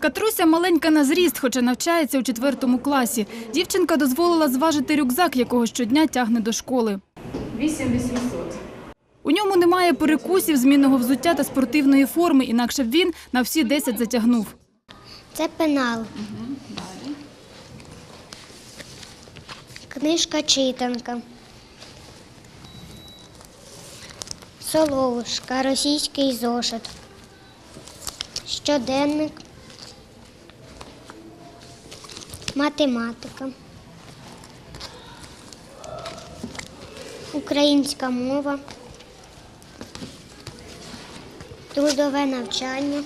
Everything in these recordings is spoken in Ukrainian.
Катруся маленька на зріст, хоча навчається у четвертому класі. Дівчинка дозволила зважити рюкзак, якого щодня тягне до школи. 8800. У ньому немає перекусів, змінного взуття та спортивної форми, інакше б він на всі 10 затягнув. Це пенал. Книжка читанка. Соловушка, російський зошит. Щоденник. Математика. Українська мова. Трудове навчання.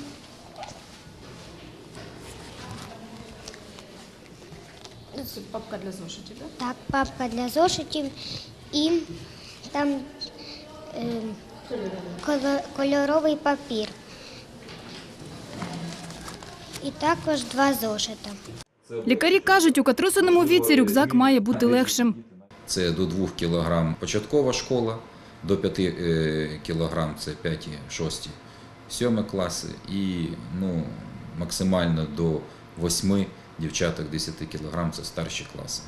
Це папка для зошитів, так? Так, папка для зошитів і там е, кольоровий папір. І також два зошита. Лікарі кажуть, у катрусиному віці рюкзак має бути легшим. Це до 2 кг початкова школа, до 5 е, кг це 5, 6, 7 класи і ну, максимально до 8 дівчаток 10 кг це старші класи.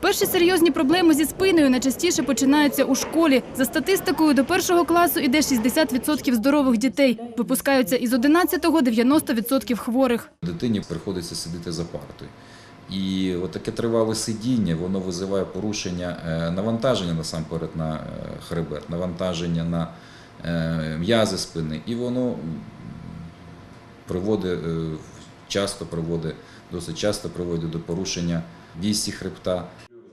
Перші серйозні проблеми зі спиною найчастіше починаються у школі. За статистикою, до першого класу іде 60% здорових дітей. Випускаються із 11-го 90% хворих. Дитині приходиться сидіти за партою. І таке тривале сидіння, воно визиває порушення е, навантаження насамперед на е, хребет, навантаження на е, м'язи спини, і воно приводить, часто приводить, досить часто приводить до порушення вісі хребта,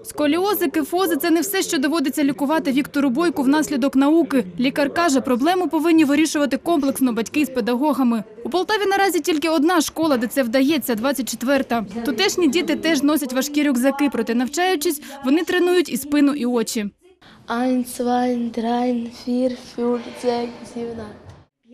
Сколіози, кифози – це не все, що доводиться лікувати Віктору Бойку внаслідок науки. Лікар каже, проблему повинні вирішувати комплексно батьки з педагогами. У Полтаві наразі тільки одна школа, де це вдається, 24-та. Тутешні діти теж носять важкі рюкзаки, проте навчаючись, вони тренують і спину, і очі.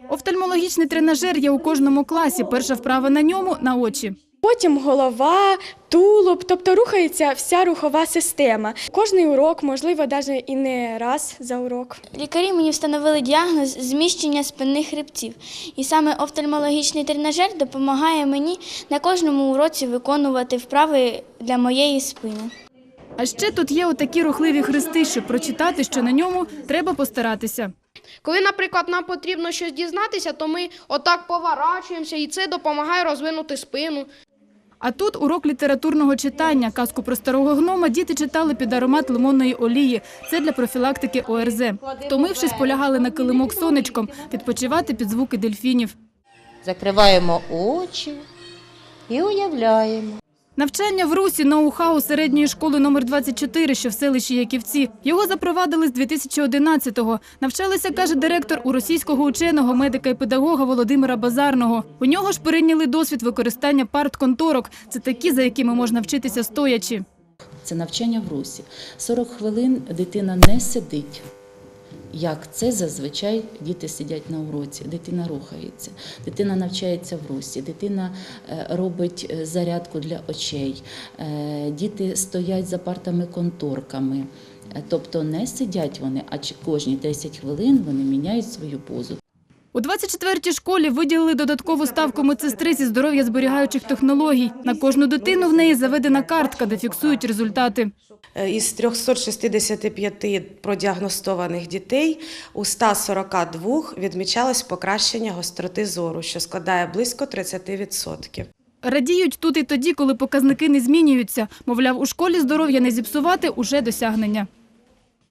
Офтальмологічний тренажер є у кожному класі. Перша вправа на ньому – на очі. Потім голова, тулуб, тобто рухається вся рухова система. Кожний урок, можливо, навіть і не раз за урок. Лікарі мені встановили діагноз зміщення спинних хребців. І саме офтальмологічний тренажер допомагає мені на кожному уроці виконувати вправи для моєї спини. А ще тут є отакі рухливі хрести, щоб прочитати, що на ньому треба постаратися. Коли, наприклад, нам потрібно щось дізнатися, то ми отак поворачуємося, і це допомагає розвинути спину. А тут урок літературного читання. Казку про старого гнома діти читали під аромат лимонної олії. Це для профілактики ОРЗ. Втомившись, полягали на килимок сонечком, відпочивати під звуки дельфінів. Закриваємо очі і уявляємо. Навчання в Русі ноу-хау середньої школи номер 24, що в селищі Яківці. Його запровадили з 2011-го. Навчалися, каже директор, у російського ученого, медика і педагога Володимира Базарного. У нього ж перейняли досвід використання парт-конторок. Це такі, за якими можна вчитися стоячи. Це навчання в русі. 40 хвилин дитина не сидить. Як це зазвичай діти сидять на уроці, дитина рухається, дитина навчається в русі, дитина е, робить е, зарядку для очей, е, діти стоять за партами-конторками. Е, Тобто не сидять вони, а кожні 10 хвилин вони міняють свою позу. У 24-й школі виділили додаткову ставку медсестри зі здоров'я зберігаючих технологій. На кожну дитину в неї заведена картка, де фіксують результати. Е, Із 365 продіагностованих дітей у 142 відмічалось покращення гостроти зору, що складає близько 30%. Радіють тут і тоді, коли показники не змінюються. Мовляв, у школі здоров'я не зіпсувати – уже досягнення.